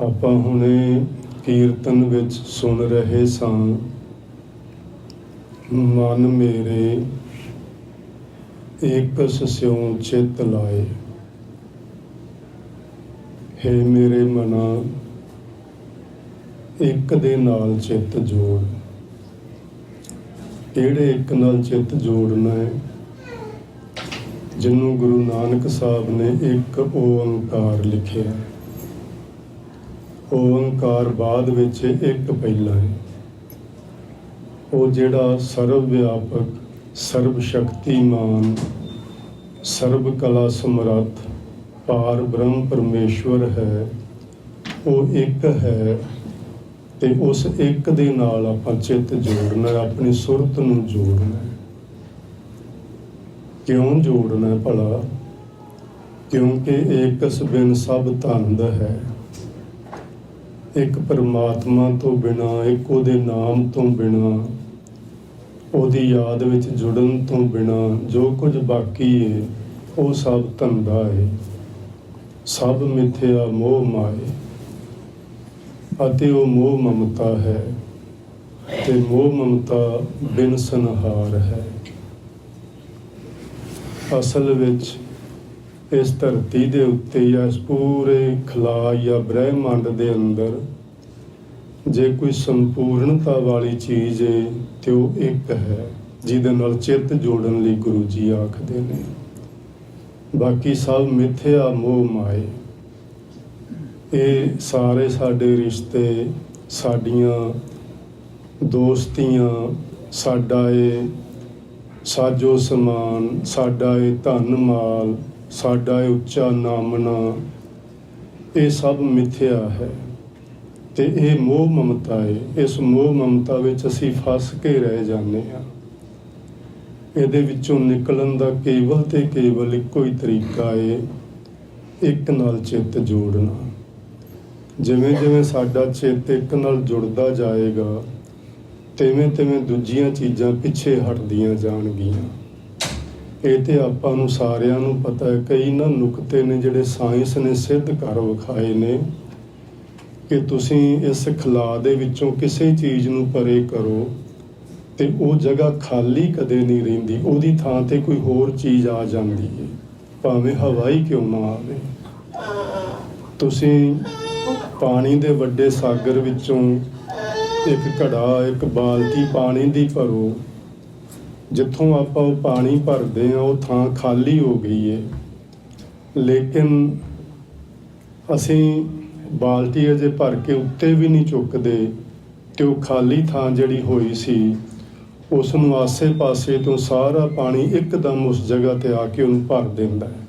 ਆਪਾਂ ਹੁਣੇ ਕੀਰਤਨ ਵਿੱਚ ਸੁਣ ਰਹੇ ਸਾਂ, ਮਨ ਮੇਰੇ ਇੱਕ ਸਿਉ ਚਿਤ ਲਾਏ। ਹੈ ਮੇਰੇ ਮਨਾ, ਇੱਕ ਦੇ ਨਾਲ ਚਿੱਤ ਜੋੜ। ਕਿਹੜੇ ਇੱਕ ਨਾਲ ਚਿੱਤ ਜੋੜਨਾ ਹੈ? ਜਿਹਨੂੰ ਗੁਰੂ ਨਾਨਕ ਸਾਹਿਬ ਨੇ ਇੱਕ ਓੰਕਾਰ ਲਿਖਿਆ। ਓੰਕਾਰ ਬਾਅਦ ਵਿੱਚ ਇੱਕ ਪਹਿਲਾ ਹੈ। ਉਹ ਜਿਹੜਾ ਸਰਵ ਵਿਆਪਕ ਸਰਬ ਸ਼ਕਤੀਮਾਨ ਸਰਬ ਕਲਾ ਸਮਰੱਥ, ਪਾਰ ਬ੍ਰਹਮ ਪਰਮੇਸ਼ਵਰ ਹੈ, ਉਹ ਇੱਕ ਹੈ ਤੇ ਉਸ ਇੱਕ ਦੇ ਨਾਲ ਆਪਾਂ ਚਿੱਤ ਜੋੜਨਾ ਆਪਣੀ ਸੁਰਤ ਨੂੰ ਜੋੜਨਾ ਕਿਉਂ ਜੋੜਨਾ ਭਲਾ? ਕਿਉਂਕਿ ਏਕਸ ਬਿਨ ਸਭ ਧੰਦ ਹੈ। ਇੱਕ ਪਰਮਾਤਮਾ ਤੋਂ ਬਿਨਾ, ਇੱਕ ਉਹਦੇ ਨਾਮ ਤੋਂ ਬਿਨਾ, ਉਹਦੀ ਯਾਦ ਵਿੱਚ ਜੁੜਨ ਤੋਂ ਬਿਨਾ, ਜੋ ਕੁਝ ਬਾਕੀ ਹੈ ਉਹ ਸਭ ਧੰਦਾ ਹੈ ਸਭ ਮਿਥਿਆ ਮੋਹ ਮਾਏ, ਅਤੇ ਉਹ ਮੋਹ ਮਮਤਾ ਹੈ, ਤੇ ਮੋਹ ਮਮਤਾ ਬਿਨ ਸੰਹਾਰ ਹੈ। ਅਸਲ ਵਿੱਚ ਇਸ ਧਰਤੀ ਦੇ ਉੱਤੇ ਜਾਂ ਇਸ ਪੂਰੇ ਖਲਾ ਜਾਂ ਬ੍ਰਹਿਮੰਡ ਦੇ ਅੰਦਰ ਜੇ ਕੋਈ ਸੰਪੂਰਨਤਾ ਵਾਲੀ ਚੀਜ਼ ਹੈ ਤੇ ਉਹ ਇੱਕ ਹੈ, ਜਿਹਦੇ ਨਾਲ ਚਿੱਤ ਜੋੜਨ ਲਈ ਗੁਰੂ ਜੀ ਆਖਦੇ ਨੇ। ਬਾਕੀ ਸਭ ਮਿਥਿਆ ਮੋਹ ਮਾਏ। ਇਹ ਸਾਰੇ ਸਾਡੇ ਰਿਸ਼ਤੇ, ਸਾਡੀਆਂ ਦੋਸਤੀਆਂ, ਸਾਡਾ ਏ ਸਾਜੋ ਸਮਾਨ, ਸਾਡਾ ਏ ਧਨ ਮਾਲ, ਸਾਡਾ ਏ ਉੱਚਾ ਨਾਮਣਾ, ਇਹ ਸਭ ਮਿਥਿਆ ਹੈ। ਤੇ ਇਹ ਮੋਹ ਮਮਤਾ ਹੈ। ਇਸ ਮੋਹ ਮਮਤਾ ਵਿੱਚ ਅਸੀਂ ਫਸ ਕੇ ਰਹਿ ਜਾਂਦੇ ਹਾਂ। ਇਹਦੇ ਵਿੱਚੋਂ ਨਿਕਲਣ ਦਾ ਕੇਵਲ ਤੇ ਕੇਵਲ ਇੱਕੋ ਹੀ ਤਰੀਕਾ ਹੈ, ਇੱਕ ਨਾਲ ਚਿੱਤ ਜੋੜਨਾ। ਜਿਵੇਂ ਜਿਵੇਂ ਸਾਡਾ ਚਿੱਤ ਇੱਕ ਨਾਲ ਜੁੜਦਾ ਜਾਏਗਾ, ਤਿਵੇਂ ਤਿਵੇਂ ਦੂਜੀਆਂ ਚੀਜ਼ਾਂ ਪਿੱਛੇ ਹਟਦੀਆਂ ਜਾਣਗੀਆਂ। ਇਹ ਤੇ ਆਪਾਂ ਨੂੰ ਸਾਰਿਆਂ ਨੂੰ ਪਤਾ ਹੈ, ਕਈ ਨਾ ਨੁਕਤੇ ਨੇ ਜਿਹੜੇ ਸਾਇੰਸ ਨੇ ਸਿੱਧ ਕਰ ਵਿਖਾਏ ਨੇ। ਕਿ ਤੁਸੀਂ ਇਸ ਖਲਾ ਦੇ ਵਿੱਚੋਂ ਕਿਸੇ ਚੀਜ਼ ਨੂੰ ਪਰੇ ਕਰੋ ਤੇ ਉਹ ਜਗ੍ਹਾ ਖਾਲੀ ਕਦੇ ਨਹੀਂ ਰਹਿੰਦੀ, ਉਹਦੀ ਥਾਂ ਤੇ ਕੋਈ ਹੋਰ ਚੀਜ਼ ਆ ਜਾਂਦੀ ਹੈ ਭਾਵੇਂ ਹਵਾਈ ਕਿਉਂ ਨਾ ਆਵੇ। ਤੁਸੀਂ ਪਾਣੀ ਦੇ ਵੱਡੇ ਸਾਗਰ ਵਿੱਚੋਂ ਇੱਕ ਘੜਾ, ਇੱਕ ਬਾਲਟੀ ਪਾਣੀ ਦੀ ਭਰੋ। ਜਿੱਥੋਂ ਆਪਾਂ ਉਹ ਪਾਣੀ ਭਰਦੇ ਆ ਉਹ ਥਾਂ ਖਾਲੀ ਹੋ ਗਈ ਹੈ ਲੇਕਿਨ ਅਸੀਂ ਬਾਲਟੀ ਅਜੇ ਭਰ ਕੇ ਉੱਤੇ ਵੀ ਨਹੀਂ ਚੁੱਕਦੇ ਤੇ ਉਹ ਖਾਲੀ ਥਾਂ ਜਿਹੜੀ ਹੋਈ ਸੀ ਉਸ ਨੂੰ ਆਸੇ-ਪਾਸੇ ਤੋਂ ਸਾਰਾ ਪਾਣੀ ਇੱਕਦਮ ਉਸ ਜਗ੍ਹਾ ਤੇ ਆ ਕੇ ਉਹਨੂੰ ਭਰ ਦਿੰਦਾ ਹੈ।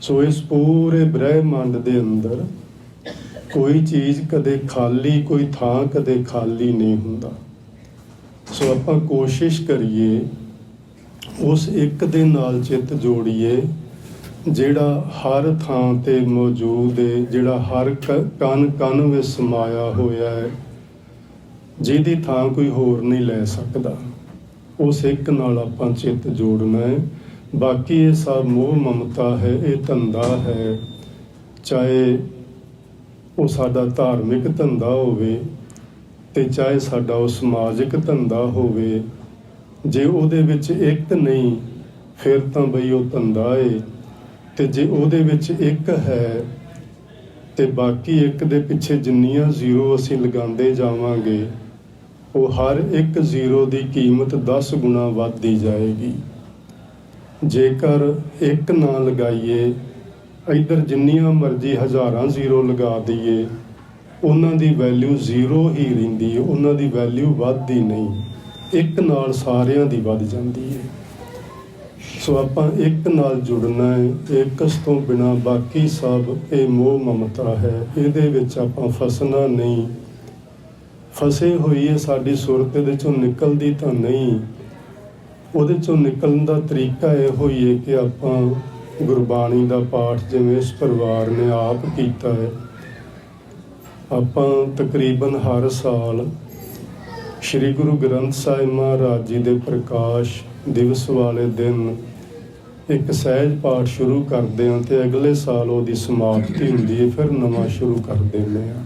ਸੋ ਇਸ ਪੂਰੇ ਬ੍ਰਹਿਮੰਡ ਦੇ ਅੰਦਰ ਕੋਈ ਚੀਜ਼ ਕਦੇ ਖਾਲੀ, ਕੋਈ ਥਾਂ ਕਦੇ ਖਾਲੀ ਨਹੀਂ ਹੁੰਦਾ। ਸੋ ਆਪਾਂ ਕੋਸ਼ਿਸ਼ ਕਰੀਏ, ਉਸ ਇੱਕ ਦੇ ਨਾਲ ਚਿੱਤ ਜੋੜੀਏ ਜਿਹੜਾ ਹਰ ਥਾਂ ਤੇ ਮੌਜੂਦ ਹੈ ਜਿਹੜਾ ਹਰ ਕ- ਕਣ ਕਣ ਵਿੱਚ ਸਮਾਇਆ ਹੋਇਆ ਹੈ ਜਿਹਦੀ ਥਾਂ ਕੋਈ ਹੋਰ ਨਹੀਂ ਲੈ ਸਕਦਾ, ਉਸ ਇੱਕ ਨਾਲ ਆਪਾਂ ਚਿੱਤ ਜੋੜਨਾ ਹੈ ਬਾਕੀ ਇਹ ਸਭ ਮੋਹ ਮਮਤਾ ਹੈ, ਇਹ ਧੰਦਾ ਹੈ। ਚਾਹੇ ਉਹ ਸਾਡਾ ਧਾਰਮਿਕ ਧੰਦਾ ਹੋਵੇ ਤੇ ਚਾਹੇ ਸਾਡਾ ਉਹ ਸਮਾਜਿਕ ਧੰਦਾ ਹੋਵੇ, ਜੇ ਉਹਦੇ ਵਿੱਚ ਇੱਕ ਨਹੀਂ, ਫਿਰ ਤਾਂ ਬਈ ਉਹ ਧੰਦਾ ਏ। ਤੇ ਜੇ ਉਹਦੇ ਵਿੱਚ ਇੱਕ ਹੈ ਤੇ ਬਾਕੀ ਇੱਕ ਦੇ ਪਿੱਛੇ ਜਿੰਨੀਆਂ ਜ਼ੀਰੋ ਅਸੀਂ ਲਗਾਉਂਦੇ ਜਾਵਾਂਗੇ, ਉਹ ਹਰ ਇੱਕ ਜ਼ੀਰੋ ਦੀ ਕੀਮਤ 10 ਗੁਣਾ ਵੱਧਦੀ ਜਾਏਗੀ। ਜੇਕਰ ਇੱਕ ਨਾ ਲਗਾਈਏ, ਇਧਰ ਜਿੰਨੀਆਂ ਮਰਜ਼ੀ ਹਜ਼ਾਰਾਂ ਜ਼ੀਰੋ ਲਗਾ ਦਈਏ, ਉਹਨਾਂ ਦੀ ਵੈਲਿਊ ਜ਼ੀਰੋ ਹੀ ਰਹਿੰਦੀ ਹੈ, ਉਹਨਾਂ ਦੀ ਵੈਲਿਊ ਵੱਧਦੀ ਨਹੀਂ, ਇੱਕ ਨਾਲ ਸਾਰਿਆਂ ਦੀ ਵੱਧ ਜਾਂਦੀ ਹੈ। ਸੋ ਆਪਾਂ ਇੱਕ ਨਾਲ ਜੁੜਨਾ ਹੈ ਇੱਕਸ ਤੋਂ ਬਿਨਾ ਬਾਕੀ ਸਭ ਇਹ ਮੋਹ ਮਮਤਾ ਹੈ। ਇਹਦੇ ਵਿੱਚ ਆਪਾਂ ਫਸਣਾ ਨਹੀਂ। ਫਸੇ ਹੋਈ ਹੈ ਸਾਡੀ ਸੁਰਤ ਦੇ ਚੋਂ ਨਿਕਲਦੀ ਤਾਂ ਨਹੀਂ। ਉਹਦੇ ਚੋਂ ਨਿਕਲਣ ਦਾ ਤਰੀਕਾ ਇਹੋ ਹੀ ਹੈ ਕਿ ਆਪਾਂ ਗੁਰਬਾਣੀ ਦਾ ਪਾਠ ਜਿਵੇਂ ਇਸ ਪਰਿਵਾਰ ਨੇ ਆਪ ਕੀਤਾ ਹੈ। ਆਪਾਂ ਤਕਰੀਬਨ ਹਰ ਸਾਲ ਸ੍ਰੀ ਗੁਰੂ ਗ੍ਰੰਥ ਸਾਹਿਬ ਮਹਾਰਾਜ ਜੀ ਦੇ ਪ੍ਰਕਾਸ਼ ਦਿਵਸ ਵਾਲੇ ਦਿਨ ਇੱਕ ਸਹਿਜ ਪਾਠ ਸ਼ੁਰੂ ਕਰਦੇ ਹਾਂ ਤੇ ਅਗਲੇ ਸਾਲ ਉਹਦੀ ਸਮਾਪਤੀ ਹੁੰਦੀ ਹੈ, ਫਿਰ ਨਵਾਂ ਸ਼ੁਰੂ ਕਰ ਦਿੰਦੇ ਹਾਂ।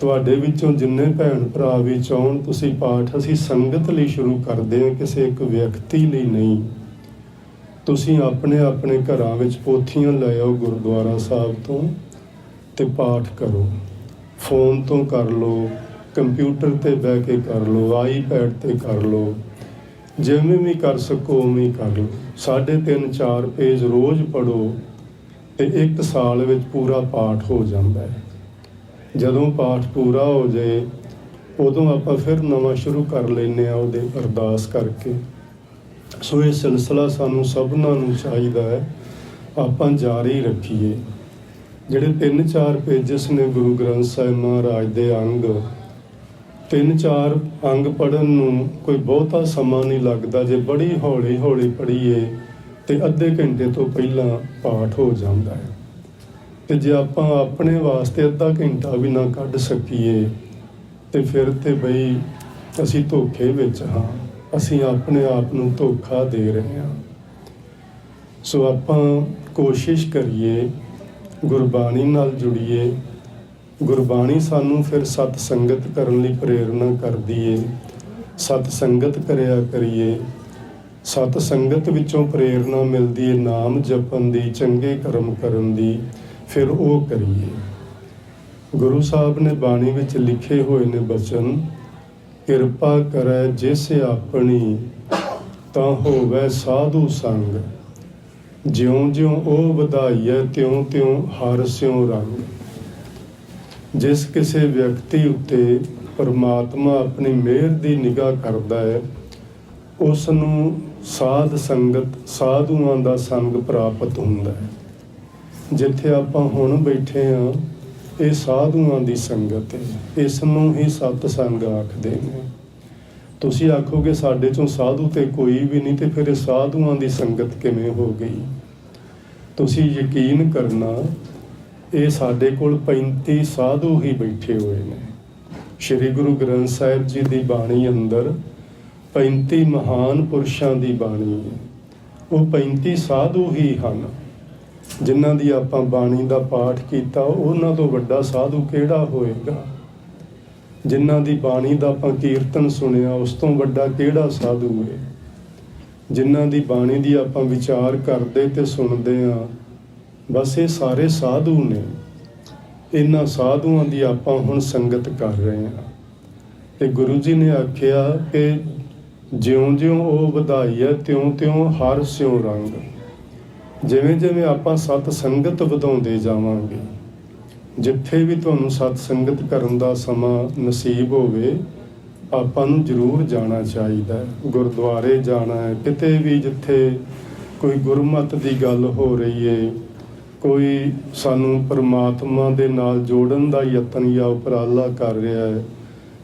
ਤੁਹਾਡੇ ਵਿੱਚੋਂ ਜਿੰਨੇ ਭੈਣ ਭਰਾ ਵੀ ਚਾਹਣ, ਤੁਸੀਂ ਪਾਠ ਅਸੀਂ ਸੰਗਤ ਲਈ ਸ਼ੁਰੂ ਕਰਦੇ ਹਾਂ, ਕਿਸੇ ਇੱਕ ਵਿਅਕਤੀ ਲਈ ਨਹੀਂ। ਤੁਸੀਂ ਆਪਣੇ ਆਪਣੇ ਘਰਾਂ ਵਿੱਚ ਪੋਥੀਆਂ ਲੈ ਆਓ ਗੁਰਦੁਆਰਾ ਸਾਹਿਬ ਤੋਂ ਤੇ ਪਾਠ ਕਰੋ। ਫੋਨ ਤੋਂ ਕਰ ਲਓ, ਕੰਪਿਊਟਰ ਤੇ ਬਹਿ ਕੇ ਕਰ ਲਓ ਆਈਪੈਡ ਤੇ ਕਰ ਲਓ। ਜਿਵੇਂ ਵੀ ਕਰ ਸਕੋ, ਉਵੇਂ ਕਰ ਲਓ। ਸਾਢੇ ਤਿੰਨ ਚਾਰ ਪੇਜ ਰੋਜ਼ ਪੜੋ ਤੇ ਇੱਕ ਸਾਲ ਵਿੱਚ ਪੂਰਾ ਪਾਠ ਹੋ ਜਾਂਦਾ ਹੈ। ਜਦੋਂ ਪਾਠ ਪੂਰਾ ਹੋ ਜਾਏ, ਉਦੋਂ ਆਪਾਂ ਫਿਰ ਨਵਾਂ ਸ਼ੁਰੂ ਕਰ ਲੈਨੇ ਆ ਉਹਦੇ ਅਰਦਾਸ ਕਰਕੇ। ਸੋ ਇਹ ਸਿਲਸਿਲਾ ਸਾਨੂੰ ਸਭਨਾਂ ਨੂੰ ਚਾਹੀਦਾ ਹੈ, ਆਪਾਂ ਜਾਰੀ ਰੱਖੀਏ। ਜਿਹੜੇ ਤਿੰਨ ਚਾਰ ਪੇਜਸ ਨੇ ਗੁਰੂ ਗ੍ਰੰਥ ਸਾਹਿਬ ਮਹਾਰਾਜ ਦੇ ਅੰਗ ਤਿੰਨ ਚਾਰ ਅੰਗ ਪੜਨ ਨੂੰ ਕੋਈ ਬਹੁਤਾ ਸਮਾਂ ਨਹੀਂ ਲੱਗਦਾ ਜੇ ਬੜੀ ਹੌਲੀ ਹੌਲੀ ਪੜ੍ਹੀਏ ਤੇ ਅੱਧੇ ਘੰਟੇ ਤੋਂ ਪਹਿਲਾਂ ਪਾਠ ਹੋ ਜਾਂਦਾ ਹੈ। ਤੇ ਜੇ ਆਪਾਂ ਆਪਣੇ ਵਾਸਤੇ ਅੱਧਾ ਘੰਟਾ ਵੀ ਨਾ ਕੱਢ ਸਕੀਏ ਤੇ ਫਿਰ ਤੇ ਬਈ ਅਸੀਂ ਧੋਖੇ ਵਿੱਚ ਹਾਂ, ਅਸੀਂ ਆਪਣੇ ਆਪ ਨੂੰ ਧੋਖਾ ਦੇ ਰਹੇ ਹਾਂ। ਸੋ ਆਪਾਂ ਕੋਸ਼ਿਸ਼ ਕਰੀਏ ਗੁਰਬਾਣੀ ਨਾਲ ਜੁੜੀਏ ਗੁਰਬਾਣੀ ਸਾਨੂੰ ਫਿਰ ਸਤ ਸੰਗਤ ਕਰਨ ਲਈ ਪ੍ਰੇਰਣਾ ਕਰਦੀ ਏ। ਸਤ ਸੰਗਤ ਕਰਿਆ ਕਰੀਏ। ਸਤ ਸੰਗਤ ਵਿੱਚੋਂ ਪ੍ਰੇਰਣਾ ਮਿਲਦੀ ਏ, ਨਾਮ ਜਪਣ ਦੀ, ਚੰਗੇ ਕਰਮ ਕਰਨ ਦੀ। ਫਿਰ ਉਹ ਕਰੀਏ। ਗੁਰੂ ਸਾਹਿਬ ਨੇ ਬਾਣੀ ਵਿੱਚ ਲਿਖੇ ਹੋਏ ਨੇ ਬਚਨ, ਕਿਰਪਾ ਕਰੈ ਜਿਸ ਆਪਣੀ, ਤਾਂ ਹੋਵੇ ਸਾਧੂ ਸੰਗ। ਜਿਉਂ ਜਿਉਂ ਉਹ ਵਧਾਈਐ ਤਿਉਂ ਤਿਉਂ ਹਰ ਸਿਉ ਰੰਗ। ਜਿਸ ਕਿਸੇ ਵਿਅਕਤੀ ਉੱਤੇ ਪਰਮਾਤਮਾ ਆਪਣੀ ਮਿਹਰ ਦੀ ਨਿਗਾਹ ਕਰਦਾ ਹੈ ਉਸ ਨੂੰ ਸਾਧ ਸੰਗਤ, ਸਾਧੂਆਂ ਦਾ ਸੰਗ ਪ੍ਰਾਪਤ ਹੁੰਦਾ ਹੈ। ਜਿੱਥੇ ਆਪਾਂ ਹੁਣ ਬੈਠੇ ਆ ਇਹ ਸਾਧੂਆਂ ਦੀ ਸੰਗਤ ਹੈ। ਇਸ ਨੂੰ ਹੀ ਸਤ ਸੰਗ ਆਖਦੇ ਨੇ। ਤੁਸੀਂ ਆਖੋਗੇ, ਸਾਡੇ ਚੋਂ ਸਾਧੂ ਤੇ ਕੋਈ ਵੀ ਨਹੀਂ, ਤੇ ਫਿਰ ਇਹ ਸਾਧੂਆਂ ਦੀ ਸੰਗਤ ਕਿਵੇਂ ਹੋ ਗਈ? ਤੁਸੀਂ ਯਕੀਨ ਕਰਨਾ ਇਹ ਸਾਡੇ ਕੋਲ 35 ਸਾਧੂ ਹੀ ਬੈਠੇ ਹੋਏ ਨੇ। ਸ੍ਰੀ ਗੁਰੂ ਗ੍ਰੰਥ ਸਾਹਿਬ ਜੀ ਦੀ ਬਾਣੀ ਅੰਦਰ 35 ਮਹਾਨ ਪੁਰਸ਼ਾਂ ਦੀ ਬਾਣੀ ਹੈ। ਉਹ 35 ਸਾਧੂ ਹੀ ਹਨ। ਜਿਨ੍ਹਾਂ ਦੀ ਆਪਾਂ ਬਾਣੀ ਦਾ ਪਾਠ ਕੀਤਾ, ਉਹਨਾਂ ਤੋਂ ਵੱਡਾ ਸਾਧੂ ਕਿਹੜਾ ਹੋਏਗਾ? ਜਿਨ੍ਹਾਂ ਦੀ ਬਾਣੀ ਦਾ ਆਪਾਂ ਕੀਰਤਨ ਸੁਣਿਆ, ਉਸ ਤੋਂ ਵੱਡਾ ਕਿਹੜਾ ਸਾਧੂ ਹੈ? ਜਿਨ੍ਹਾਂ ਦੀ ਬਾਣੀ ਦੀ ਆਪਾਂ ਵਿਚਾਰ ਕਰਦੇ ਤੇ ਸੁਣਦੇ ਆ ਬਸ ਇਹ ਸਾਰੇ ਸਾਧੂ ਨੇ। ਇਹਨਾਂ ਸਾਧੂਆਂ ਦੀ ਆਪਾਂ ਹੁਣ ਸੰਗਤ ਕਰ ਰਹੇ ਹਾਂ। ਤੇ ਗੁਰੂ ਜੀ ਨੇ ਆਖਿਆ ਕਿ ਜਿਉਂ-ਜਿਉਂ ਉਹ ਵਧਾਈ ਹੈ, ਤਿਉਂ-ਤਿਉਂ ਹਰ ਸਿਉ ਰੰਗ। ਜਿਵੇਂ-ਜਿਵੇਂ ਆਪਾਂ ਸਤ ਸੰਗਤ ਵਧਾਉਂਦੇ ਜਾਵਾਂਗੇ, ਜਿੱਥੇ ਵੀ ਤੁਹਾਨੂੰ ਸਤ ਸੰਗਤ ਕਰਨ ਦਾ ਸਮਾਂ ਨਸੀਬ ਹੋਵੇ, ਆਪਾਂ ਨੂੰ ਜ਼ਰੂਰ ਜਾਣਾ ਚਾਹੀਦਾ ਗੁਰਦੁਆਰੇ ਜਾਣਾ ਹੈ, ਕਿਤੇ ਵੀ ਜਿੱਥੇ ਕੋਈ ਗੁਰਮਤ ਦੀ ਗੱਲ ਹੋ ਰਹੀ ਏ ਕੋਈ ਸਾਨੂੰ ਪਰਮਾਤਮਾ ਦੇ ਨਾਲ ਜੋੜਨ ਦਾ ਯਤਨ ਜਾਂ ਉਪਰਾਲਾ ਕਰ ਰਿਹਾ ਹੈ,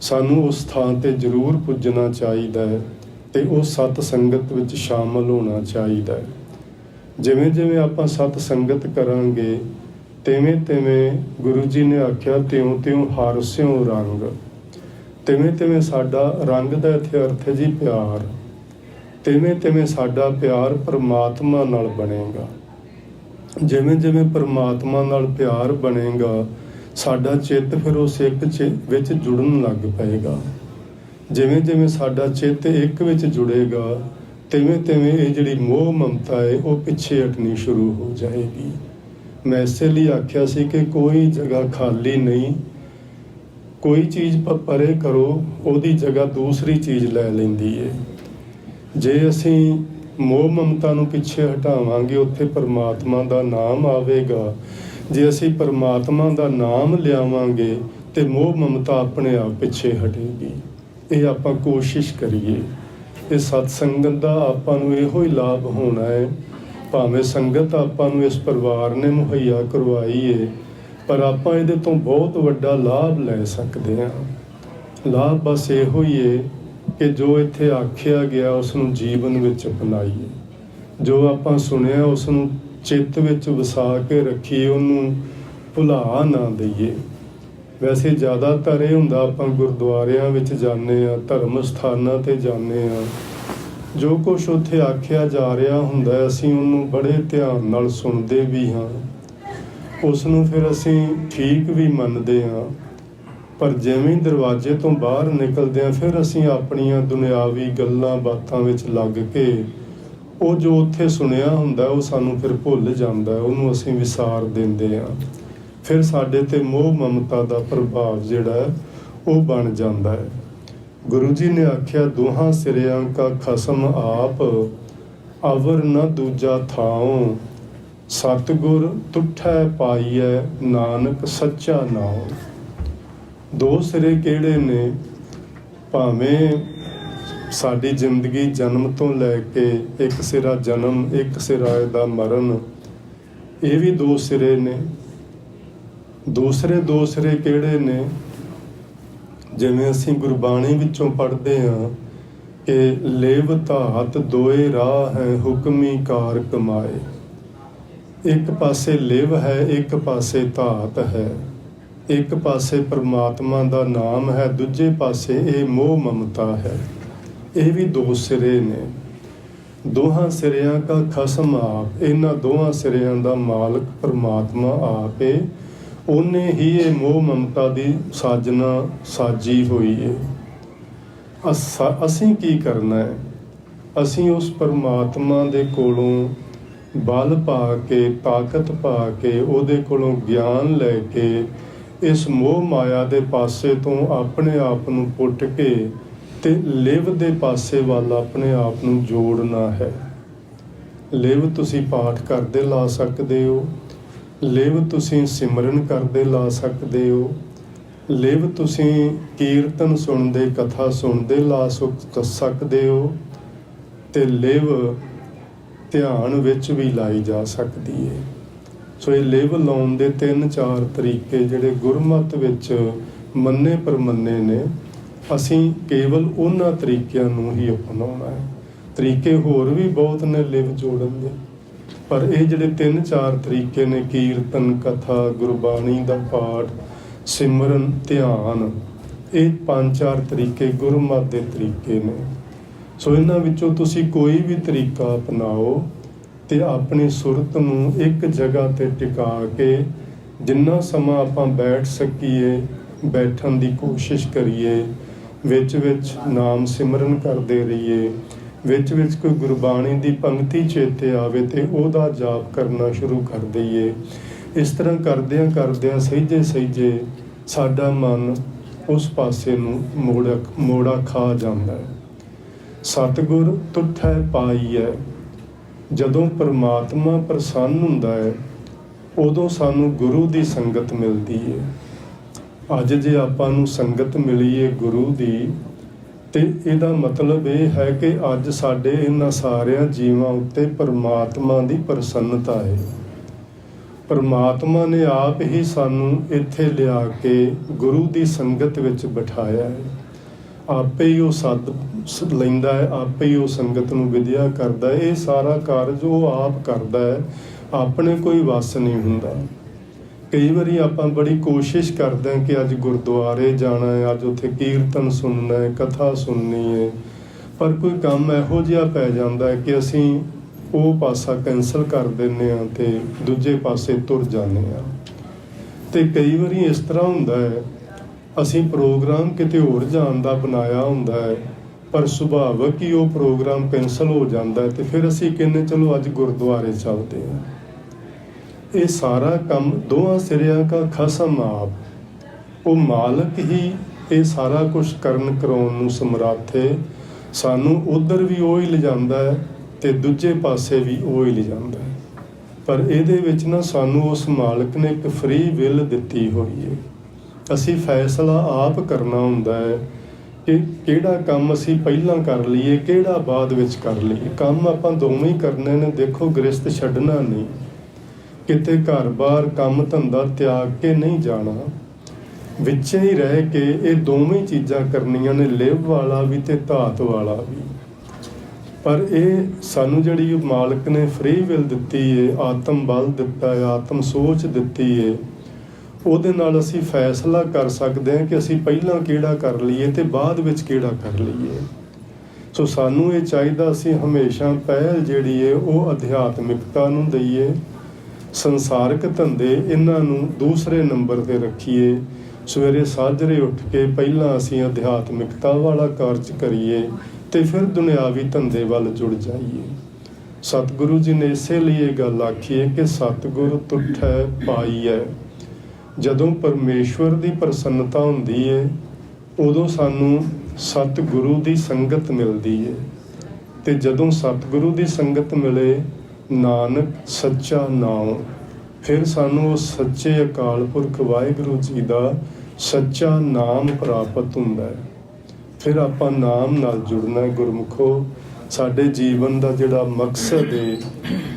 ਸਾਨੂੰ ਉਸ ਥਾਂ ਤੇ ਜ਼ਰੂਰ ਪੁੱਜਣਾ ਚਾਹੀਦਾ ਹੈ ਤੇ ਉਹ ਸਤ ਸੰਗਤ ਵਿੱਚ ਸ਼ਾਮਲ ਹੋਣਾ ਚਾਹੀਦਾ ਹੈ। ਜਿਵੇਂ ਜਿਵੇਂ ਆਪਾਂ ਸਤ ਸੰਗਤ ਕਰਾਂਗੇ, ਤਿਵੇਂ ਤਿਵੇਂ ਗੁਰੂ ਜੀ ਨੇ ਆਖਿਆ, ਤਿਉਂ ਤਿਉਂ ਹਰ ਸਿਉ ਰੰਗ। ਤਿਵੇਂ ਤਿਵੇਂ ਸਾਡਾ ਰੰਗ ਦਾ ਇੱਥੇ ਅਰਥ ਹੈ ਜੀ ਪਿਆਰ। ਤਿਵੇਂ ਤਿਵੇਂ ਸਾਡਾ ਪਿਆਰ ਪਰਮਾਤਮਾ ਨਾਲ ਬਣੇਗਾ। ਜਿਵੇਂ ਜਿਵੇਂ ਪਰਮਾਤਮਾ ਨਾਲ ਪਿਆਰ ਬਣੇਗਾ, ਸਾਡਾ ਚਿੱਤ ਫਿਰ ਉਸ ਇੱਕ ਚ- ਵਿੱਚ ਜੁੜਨ ਲੱਗ ਪਏਗਾ। ਜਿਵੇਂ ਜਿਵੇਂ ਸਾਡਾ ਚਿੱਤ ਇੱਕ ਵਿੱਚ ਜੁੜੇਗਾ, ਤਿਵੇਂ ਤਿਵੇਂ ਇਹ ਜਿਹੜੀ ਮੋਹ ਮਮਤਾ ਹੈ ਉਹ ਪਿੱਛੇ ਹਟਣੀ ਸ਼ੁਰੂ ਹੋ ਜਾਏਗੀ। ਮੈਂ ਇਸੇ ਲਈ ਆਖਿਆ ਸੀ ਕਿ ਕੋਈ ਜਗ੍ਹਾ ਖਾਲੀ ਨਹੀਂ, ਕੋਈ ਚੀਜ਼ ਪਰੇ ਕਰੋ, ਉਹਦੀ ਜਗ੍ਹਾ ਦੂਸਰੀ ਚੀਜ਼ ਲੈ ਲੈਂਦੀ ਏ। ਜੇ ਅਸੀਂ ਮੋਹ ਮਮਤਾ ਨੂੰ ਪਿੱਛੇ ਹਟਾਵਾਂਗੇ, ਉੱਥੇ ਪਰਮਾਤਮਾ ਦਾ ਨਾਮ ਆਵੇਗਾ। ਜੇ ਅਸੀਂ ਪਰਮਾਤਮਾ ਦਾ ਨਾਮ ਲਿਆਵਾਂਗੇ, ਤੇ ਮੋਹ ਮਮਤਾ ਆਪਣੇ ਆਪ ਪਿੱਛੇ ਹਟੇਗੀ। ਇਹ ਆਪਾਂ ਕੋਸ਼ਿਸ਼ ਕਰੀਏ। ਇਹ ਸਤ ਸੰਗਤ ਦਾ ਆਪਾਂ ਨੂੰ ਇਹੋ ਹੀ ਲਾਭ ਹੋਣਾ ਹੈ। ਭਾਵੇਂ ਸੰਗਤ ਆਪਾਂ ਨੂੰ ਇਸ ਪਰਿਵਾਰ ਨੇ ਮੁਹੱਈਆ ਕਰਵਾਈ ਏ, ਪਰ ਆਪਾਂ ਇਹਦੇ ਤੋਂ ਬਹੁਤ ਵੱਡਾ ਲਾਭ ਲੈ ਸਕਦੇ ਹਾਂ। ਲਾਭ ਬਸ ਇਹੋ ਹੀ ਏ ਕਿ ਜੋ ਇੱਥੇ ਆਖਿਆ ਗਿਆ ਉਸ ਨੂੰ ਜੀਵਨ ਵਿੱਚ ਅਪਣਾਈਏ। ਜੋ ਆਪਾਂ ਸੁਣਿਆ ਉਸ ਨੂੰ ਚਿੱਤ ਵਿੱਚ ਵਸਾ ਕੇ ਰੱਖੀਏ, ਉਹਨੂੰ ਭੁਲਾ ਨਾ ਦਈਏ। ਵੈਸੇ ਜ਼ਿਆਦਾਤਰ ਇਹ ਹੁੰਦਾ, ਆਪਾਂ ਗੁਰਦੁਆਰਿਆਂ ਵਿੱਚ ਜਾਂਦੇ ਆ ਧਰਮ ਸਥਾਨਾਂ ਤੇ ਜਾਂਦੇ ਆ ਜੋ ਕੁਝ ਉੱਥੇ ਆਖਿਆ ਜਾ ਰਿਹਾ ਹੁੰਦਾ, ਅਸੀਂ ਉਹਨੂੰ ਬੜੇ ਧਿਆਨ ਨਾਲ ਸੁਣਦੇ ਵੀ ਹਾਂ। ਉਸ ਨੂੰ ਫਿਰ ਅਸੀਂ ਠੀਕ ਵੀ ਮੰਨਦੇ ਹਾਂ। ਪਰ ਜਿਵੇਂ ਦਰਵਾਜ਼ੇ ਤੋਂ ਬਾਹਰ ਨਿਕਲਦੇ ਹਾਂ ਫਿਰ ਅਸੀਂ ਆਪਣੀਆਂ ਦੁਨਿਆਵੀ ਗੱਲਾਂ ਬਾਤਾਂ ਵਿੱਚ ਲੱਗ ਕੇ ਉਹ ਜੋ ਉੱਥੇ ਸੁਣਿਆ ਹੁੰਦਾ, ਉਹ ਸਾਨੂੰ ਫਿਰ ਭੁੱਲ ਜਾਂਦਾ ਉਹਨੂੰ ਅਸੀਂ ਵਿਸਾਰ ਦਿੰਦੇ ਹਾਂ। ਫਿਰ ਸਾਡੇ ਤੇ ਮੋਹ ਮਮਤਾ ਦਾ ਪ੍ਰਭਾਵ ਜਿਹੜਾ ਹੈ, ਉਹ ਬਣ ਜਾਂਦਾ ਹੈ। ਗੁਰੂ ਜੀ ਨੇ ਆਖਿਆ, ਦੋਹਾਂ ਸਿਰਿਆਂ ਕਾ ਖਸਮ ਆਪ, ਅਵਰ ਨ ਦੂਜਾ ਥਾਉ। ਸਤਗੁਰ ਤੁਠੈ ਪਾਈਐ, ਨਾਨਕ ਸੱਚਾ ਨਾਉ। ਦੋ ਸਿਰੇ ਕਿਹੜੇ ਨੇ? ਭਾਵੇਂ ਸਾਡੀ ਜ਼ਿੰਦਗੀ ਜਨਮ ਤੋਂ ਲੈ ਕੇ ਇੱਕ ਸਿਰਾ ਜਨਮ, ਇੱਕ ਸਿਰਾ ਦਾ ਮਰਨ, ਇਹ ਵੀ ਦੋ ਸਿਰੇ ਨੇ। ਦੂਸਰੇ ਦੋ ਸਿਰੇ ਕਿਹੜੇ ਨੇ? ਜਿਵੇਂ ਅਸੀਂ ਗੁਰਬਾਣੀ ਵਿੱਚੋਂ ਪੜ੍ਹਦੇ ਹਾਂ ਕਿ ਲੇਵ ਧਾਤ ਦੋਏ ਰਾਹ ਹੈ ਹੁਕਮੀ ਕਾਰ ਕਮਾਏ। ਇੱਕ ਪਾਸੇ ਲਿਵ ਹੈ, ਇੱਕ ਪਾਸੇ ਧਾਤ ਹੈ। ਇੱਕ ਪਾਸੇ ਪ੍ਰਮਾਤਮਾ ਦਾ ਨਾਮ ਹੈ, ਦੂਜੇ ਪਾਸੇ ਇਹ ਮੋਹ ਮਮਤਾ ਹੈ। ਇਹ ਵੀ ਦੋ ਸਿਰੇ ਨੇ। ਦੋਹਾਂ ਸਿਰਿਆਂ ਦਾ ਖਸਮ ਆਪ, ਇਹਨਾਂ ਦੋਹਾਂ ਸਿਰਿਆਂ ਦਾ ਮਾਲਕ ਪ੍ਰਮਾਤਮਾ ਆਪ ਉਹਨੇ ਹੀ ਇਹ ਮੋਹ ਮਮਤਾ ਦੀ ਸਾਜਨਾ ਸਾਜੀ ਹੋਈ ਹੈ ਅਸੀਂ ਕੀ ਕਰਨਾ ਹੈ? ਅਸੀਂ ਉਸ ਪਰਮਾਤਮਾ ਦੇ ਕੋਲੋਂ ਬਲ ਪਾ ਕੇ, ਤਾਕਤ ਪਾ ਕੇ, ਉਹਦੇ ਕੋਲੋਂ ਗਿਆਨ ਲੈ ਕੇ ਇਸ ਮੋਹ ਮਾਇਆ ਦੇ ਪਾਸੇ ਤੋਂ ਆਪਣੇ ਆਪ ਨੂੰ ਪੁੱਟ ਕੇ ਤੇ ਲਿਵ ਦੇ ਪਾਸੇ ਵੱਲ ਆਪਣੇ ਆਪ ਨੂੰ ਜੋੜਨਾ ਹੈ। ਲਿਵ ਤੁਸੀਂ ਪਾਠ ਕਰਦੇ ਲਾ ਸਕਦੇ ਹੋ। ਲਿਵ ਤੁਸੀਂ ਸਿਮਰਨ ਕਰਦੇ ਲਾ ਸਕਦੇ ਹੋ। ਲਿਵ ਤੁਸੀਂ ਕੀਰਤਨ ਸੁਣਦੇ, ਕਥਾ ਸੁਣਦੇ ਲਾ ਸੁ- ਸਕਦੇ ਹੋ। ਤੇ ਲਿਵ ਧਿਆਨ ਵਿੱਚ ਵੀ ਲਾਈ ਜਾ ਸਕਦੀ ਹੈ ਸੋ ਇਹ ਲਿਵ ਲਾਉਣ ਦੇ ਤਿੰਨ ਚਾਰ ਤਰੀਕੇ ਜਿਹੜੇ ਗੁਰਮਤ ਵਿੱਚ ਮੰਨੇ ਪਰਮੰਨੇ ਨੇ, ਅਸੀਂ ਕੇਵਲ ਉਹਨਾਂ ਤਰੀਕਿਆਂ ਨੂੰ ਹੀ ਅਪਣਾਉਣਾ ਹੈ। ਤਰੀਕੇ ਹੋਰ ਵੀ ਬਹੁਤ ਨੇ ਲਿਵ ਜੋੜਨ ਦੇ, ਪਰ ਇਹ ਜਿਹੜੇ ਤਿੰਨ ਚਾਰ ਤਰੀਕੇ ਨੇ, ਕੀਰਤਨ, ਕਥਾ, ਗੁਰਬਾਣੀ ਦਾ ਪਾਠ, ਸਿਮਰਨ, ਧਿਆਨ, ਇਹ ਪੰਜ ਚਾਰ ਤਰੀਕੇ ਗੁਰਮਤਿ ਦੇ ਤਰੀਕੇ ਨੇ। ਸੋ ਇਹਨਾਂ ਵਿੱਚੋਂ ਤੁਸੀਂ ਕੋਈ ਵੀ ਤਰੀਕਾ ਅਪਣਾਓ ਤੇ ਆਪਣੀ ਸੁਰਤ ਨੂੰ ਇੱਕ ਜਗ੍ਹਾ ਤੇ ਟਿਕਾ ਕੇ ਜਿੰਨਾ ਸਮਾਂ ਆਪਾਂ ਬੈਠ ਸਕੀਏ, ਬੈਠਣ ਦੀ ਕੋਸ਼ਿਸ਼ ਕਰੀਏ, ਵਿੱਚ ਵਿੱਚ ਨਾਮ ਸਿਮਰਨ ਕਰਦੇ ਰਹੀਏ, ਵਿੱਚ ਵਿੱਚ ਕੋਈ ਗੁਰਬਾਣੀ ਦੀ ਪੰਕਤੀ ਚੇਤੇ ਆਵੇ ਤੇ ਉਹਦਾ ਜਾਪ ਕਰਨਾ ਸ਼ੁਰੂ ਕਰ ਦਈਏ। ਇਸ ਤਰ੍ਹਾਂ ਕਰਦਿਆਂ ਕਰਦਿਆਂ ਸਹੀਜੇ ਸਹੀਜੇ ਸਾਡਾ ਮਨ ਉਸ ਪਾਸੇ ਨੂੰ ਮੋੜਾ ਮੋੜਾ ਖਾ ਜਾਂਦਾ ਹੈ। ਸਤਿਗੁਰ ਤੁਠੈ ਪਾਈਐ ਜਦੋਂ ਪਰਮਾਤਮਾ ਪ੍ਰਸੰਨ ਹੁੰਦਾ ਹੈ, ਉਦੋਂ ਸਾਨੂੰ ਗੁਰੂ ਦੀ ਸੰਗਤ ਮਿਲਦੀ ਹੈ। ਅੱਜ ਜੇ ਆਪਾਂ ਨੂੰ ਸੰਗਤ ਮਿਲੀ ਹੈ ਗੁਰੂ ਦੀ, ਤੇ ਇਹਦਾ ਮਤਲਬ ਇਹ ਹੈ ਕਿ ਅੱਜ ਸਾਡੇ ਇਹਨਾਂ ਸਾਰਿਆਂ ਜੀਵਾਂ ਉੱਤੇ ਪਰਮਾਤਮਾ ਦੀ ਪ੍ਰਸੰਨਤਾ ਹੈ। ਪਰਮਾਤਮਾ ਨੇ ਆਪ ਹੀ ਸਾਨੂੰ ਇੱਥੇ ਲਿਆ ਕੇ ਗੁਰੂ ਦੀ ਸੰਗਤ ਵਿੱਚ ਬਿਠਾਇਆ ਹੈ। ਆਪੇ ਹੀ ਉਹ ਸੱਦ ਲੈਂਦਾ ਹੈ, ਆਪੇ ਹੀ ਉਹ ਸੰਗਤ ਨੂੰ ਵਿਦਿਆ ਕਰਦਾ ਹੈ। ਇਹ ਸਾਰਾ ਕਾਰਜ ਉਹ ਆਪ ਕਰਦਾ ਹੈ, ਆਪਣੇ ਕੋਈ ਵਸ ਨਹੀਂ ਹੁੰਦਾ। ਕਈ ਵਾਰੀ ਆਪਾਂ ਬੜੀ ਕੋਸ਼ਿਸ਼ ਕਰਦੇ ਹਾਂ ਕਿ ਅੱਜ ਗੁਰਦੁਆਰੇ ਜਾਣਾ ਹੈ, ਅੱਜ ਉੱਥੇ ਕੀਰਤਨ ਸੁਣਨਾ ਹੈ, ਕਥਾ ਸੁਣਨੀ ਹੈ, ਪਰ ਕੋਈ ਕੰਮ ਇਹੋ ਜਿਹਾ ਪੈ ਜਾਂਦਾ ਹੈ ਕਿ ਅਸੀਂ ਉਹ ਪਾਸਾ ਕੈਨਸਲ ਕਰ ਦਿੰਨੇ ਆ ਤੇ ਦੂਜੇ ਪਾਸੇ ਤੁਰ ਜਾਂਦੇ ਆ ਤੇ ਕਈ ਵਾਰੀ ਇਸ ਤਰ੍ਹਾਂ ਹੁੰਦਾ ਹੈ, ਅਸੀਂ ਪ੍ਰੋਗਰਾਮ ਕਿਤੇ ਹੋਰ ਜਾਣ ਦਾ ਬਣਾਇਆ ਹੁੰਦਾ ਹੈ ਪਰ ਸੁਭਾਵਕ ਹੀ ਉਹ ਪ੍ਰੋਗਰਾਮ ਕੈਨਸਲ ਹੋ ਜਾਂਦਾ ਹੈ ਤੇ ਫਿਰ ਅਸੀਂ ਕਹਿੰਨੇ ਚਲੋ ਅੱਜ ਗੁਰਦੁਆਰੇ ਚੱਲਦੇ ਹਾਂ। ਇਹ ਸਾਰਾ ਕੰਮ ਦੋਹਾਂ ਸਿਰਿਆਂ ਦਾ ਖਸਮ ਆਪ ਉਹ ਮਾਲਕ ਹੀ ਇਹ ਸਾਰਾ ਕੁਝ ਕਰਨ ਕਰਾਉਣ ਨੂੰ ਸਮਰੱਥ ਹੈ। ਸਾਨੂੰ ਉਧਰ ਵੀ ਉਹ ਹੀ ਲਿਜਾਂਦਾ ਹੈ ਤੇ ਦੂਜੇ ਪਾਸੇ ਵੀ ਉਹ ਹੀ ਲਿਜਾਂਦਾ ਹੈ। ਪਰ ਇਹਦੇ ਵਿੱਚ ਨਾ ਸਾਨੂੰ ਉਸ ਮਾਲਕ ਨੇ ਇੱਕ ਫ੍ਰੀ ਵਿਲ ਦਿੱਤੀ ਹੋਈ ਹੈ। ਅਸੀਂ ਫੈਸਲਾ ਆਪ ਕਰਨਾ ਹੁੰਦਾ ਹੈ ਕਿ ਕਿਹੜਾ ਕੰਮ ਅਸੀਂ ਪਹਿਲਾਂ ਕਰ ਲਈਏ, ਕਿਹੜਾ ਬਾਅਦ ਵਿੱਚ ਕਰ ਲਈਏ। ਕੰਮ ਆਪਾਂ ਦੋਵੇਂ ਹੀ ਕਰਨੇ ਨੇ, ਦੇਖੋ ਗ੍ਰਸਤ ਛੱਡਣਾ ਨਹੀਂ। ਕਿਤੇ ਘਰ-ਬਾਰ ਕੰਮ ਧੰਦਾ ਤਿਆਗ ਕੇ ਨਹੀਂ ਜਾਣਾ। ਵਿੱਚ ਹੀ ਰਹਿ ਕੇ ਇਹ ਦੋਵੇਂ ਚੀਜ਼ਾਂ ਕਰਨੀਆਂ ਨੇ, ਲਿਵ ਵਾਲਾ ਵੀ ਤੇ ਧਾਤ ਵਾਲਾ ਵੀ। ਪਰ ਇਹ ਸਾਨੂੰ ਜਿਹੜੀ ਮਾਲਕ ਨੇ ਫ੍ਰੀ ਵਿਲ ਦਿੱਤੀ ਏ, ਆਤਮ ਬਲ ਦਿੱਤਾ ਹੈ ਆਤਮ ਸੋਚ ਦਿੱਤੀ ਏ ਉਹਦੇ ਨਾਲ ਅਸੀਂ ਫੈਸਲਾ ਕਰ ਸਕਦੇ ਹਾਂ ਕਿ ਅਸੀਂ ਪਹਿਲਾਂ ਕਿਹੜਾ ਕਰ ਲਈਏ ਤੇ ਬਾਅਦ ਵਿੱਚ ਕਿਹੜਾ ਕਰ ਲਈਏ। ਸੋ ਸਾਨੂੰ ਇਹ ਚਾਹੀਦਾ ਅਸੀਂ ਹਮੇਸ਼ਾ ਪਹਿਲ ਜਿਹੜੀ ਹੈ ਉਹ ਅਧਿਆਤਮਿਕਤਾ ਨੂੰ ਦਈਏ, ਸੰਸਾਰਕ ਧੰਦੇ ਇਹਨਾਂ ਨੂੰ ਦੂਸਰੇ ਨੰਬਰ ਤੇ ਰੱਖੀਏ। ਸਵੇਰੇ ਸਾਜਰੇ ਉੱਠ ਕੇ ਪਹਿਲਾਂ ਅਸੀਂ ਅਧਿਆਤਮਿਕਤਾ ਵਾਲਾ ਕਾਰਜ ਕਰੀਏ ਤੇ ਫਿਰ ਦੁਨਿਆਵੀ ਧੰਦੇ ਵੱਲ ਜੁੜ ਜਾਈਏ। ਸਤਿਗੁਰੂ ਜੀ ਨੇ ਇਸੇ ਲਈ ਇਹ ਗੱਲ ਆਖੀ ਹੈ ਕਿ ਸਤਿਗੁਰ ਤੁਠੈ ਪਾਈਐ ਜਦੋਂ ਪਰਮੇਸ਼ਵਰ ਦੀ ਪ੍ਰਸੰਨਤਾ ਹੁੰਦੀ ਹੈ ਉਦੋਂ ਸਾਨੂੰ ਸਤਿਗੁਰੂ ਦੀ ਸੰਗਤ ਮਿਲਦੀ ਹੈ ਤੇ ਜਦੋਂ ਸਤਿਗੁਰੂ ਦੀ ਸੰਗਤ ਮਿਲੇ, ਨਾਨਕ ਸੱਚਾ ਨਾਮ, ਫਿਰ ਸਾਨੂੰ ਉਹ ਸੱਚੇ ਅਕਾਲ ਪੁਰਖ ਵਾਹਿਗੁਰੂ ਜੀ ਦਾ ਸੱਚਾ ਨਾਮ ਪ੍ਰਾਪਤ ਹੁੰਦਾ ਹੈ। ਫਿਰ ਆਪਾਂ ਨਾਮ ਨਾਲ ਜੁੜਨਾ ਗੁਰਮੁਖੋ। ਸਾਡੇ ਜੀਵਨ ਦਾ ਜਿਹੜਾ ਮਕਸਦ ਹੈ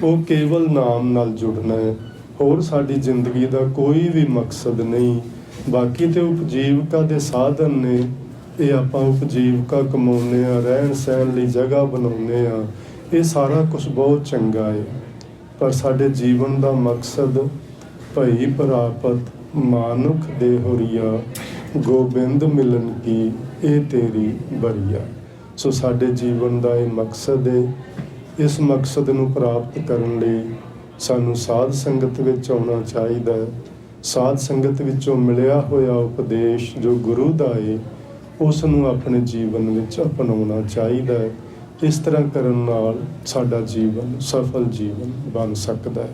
ਉਹ ਕੇਵਲ ਨਾਮ ਨਾਲ ਜੁੜਨਾ ਹੈ। ਹੋਰ ਸਾਡੀ ਜ਼ਿੰਦਗੀ ਦਾ ਕੋਈ ਵੀ ਮਕਸਦ ਨਹੀਂ। ਬਾਕੀ ਤੇ ਉਪਜੀਵਕਾ ਦੇ ਸਾਧਨ ਨੇ। ਇਹ ਆਪਾਂ ਉਪਜੀਵਕਾ ਕਮਾਉਂਦੇ ਆ ਰਹਿਣ ਸਹਿਣ ਲਈ ਜਗ੍ਹਾ ਬਣਾਉਂਦੇ ਆ ਇਹ ਸਾਰਾ ਕੁਝ ਬਹੁਤ ਚੰਗਾ ਹੈ ਪਰ ਸਾਡੇ ਜੀਵਨ ਦਾ ਮਕਸਦ ਭਈ ਪ੍ਰਾਪਤ ਮਾਨੁਖ ਦੇ ਹੋਰੀਆ, ਗੋਬਿੰਦ ਮਿਲਨ ਕੀ, ਇਹ ਤੇਰੀ ਬਰੀਆ। ਸੋ ਸਾਡੇ ਜੀਵਨ ਦਾ ਇਹ ਮਕਸਦ ਹੈ ਇਸ ਮਕਸਦ ਨੂੰ ਪ੍ਰਾਪਤ ਕਰਨ ਲਈ ਸਾਨੂੰ ਸਾਧ ਸੰਗਤ ਵਿੱਚ ਆਉਣਾ ਚਾਹੀਦਾ ਹੈ। ਸਾਧ ਸੰਗਤ ਵਿੱਚੋਂ ਮਿਲਿਆ ਹੋਇਆ ਉਪਦੇਸ਼ ਜੋ ਗੁਰੂ ਦਾ ਹੈ ਉਸ ਨੂੰ ਆਪਣੇ ਜੀਵਨ ਵਿੱਚ ਅਪਣਾਉਣਾ ਚਾਹੀਦਾ ਹੈ। ਇਸ ਤਰ੍ਹਾਂ ਕਰਨ ਨਾਲ ਸਾਡਾ ਜੀਵਨ ਸਫਲ ਜੀਵਨ ਬਣ ਸਕਦਾ ਹੈ।